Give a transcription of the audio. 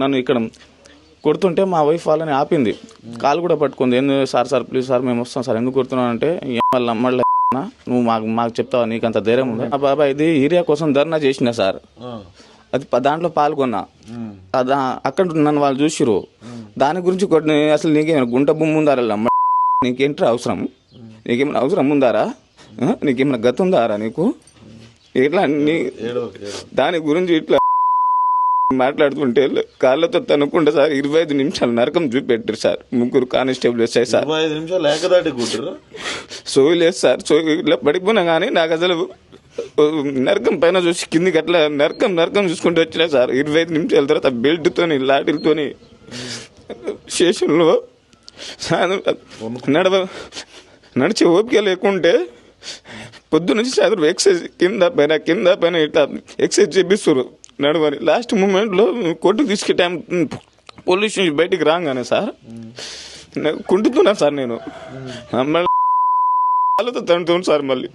నన్ను ఇక్కడ కొడుతుంటే మా వైఫ్ వాళ్ళని ఆపింది. కాలు కూడా పట్టుకుంది. ఎందుకు సార్ సార్ ప్లీజ్ సార్ మేము వస్తాం సార్. ఎందుకు కొడుతున్నావు అంటే వాళ్ళ మళ్ళీ నువ్వు మాకు మాకు చెప్తావా? నీకు అంత ధైర్యం ఉందా? ఆ బాబాయ్ ఇది ఏరియా కోసం ధర్నా చేసిన సార్. అది దాంట్లో పాల్గొన్నా. అదా అక్కడ నన్ను వాళ్ళు చూసిరు దాని గురించి కొన్ని అసలు నీకేమైనా గుంట భూమి ఉందారా నీకేంట్రా అవసరం? నీకేమైనా అవసరం ఉందారా? నీకేమైనా గతి ఉందారా నీకు? ఇట్లా దాని గురించి ఇట్లా మాట్లాడుతుంటే కాళ్ళతో తనుకుంటే సార్ ఇరవై ఐదు నిమిషాలు నరకం చూపెట్టారు సార్. ముగ్గురు కానిస్టేబుల్ వచ్చాయి సార్. ఇరవై ఐదు నిమిషాలు ఏకదాటి కుట్టారు సోయి లేదు సార్. సోయి ఇట్లా పడిపోయినా కానీ నాకు అసలు నరకం పైన చూసి కిందికి అట్లా నరకం నరకం చూసుకుంటూ వచ్చినా సార్. ఇరవై ఐదు నిమిషాల తర్వాత బెల్ట్తోని లాఠీలతోని స్టేషన్లో నడవ నడిచి ఓపిక లేకుంటే పొద్దు నుంచి సాయంత్రం ఎక్సైజ్ కింద పైన కింద పైన ఇట్లా ఎక్సైజ్ చేపిస్తారు నడవని లాస్ట్ మూమెంట్లో కొట్టుకు తీసుకే టైం పోలీస్ నుంచి బయటికి రాగానే సార్ కుంటుతున్నా సార్ నేను. వాళ్ళతో తంటున్నాను సార్ మళ్ళీ.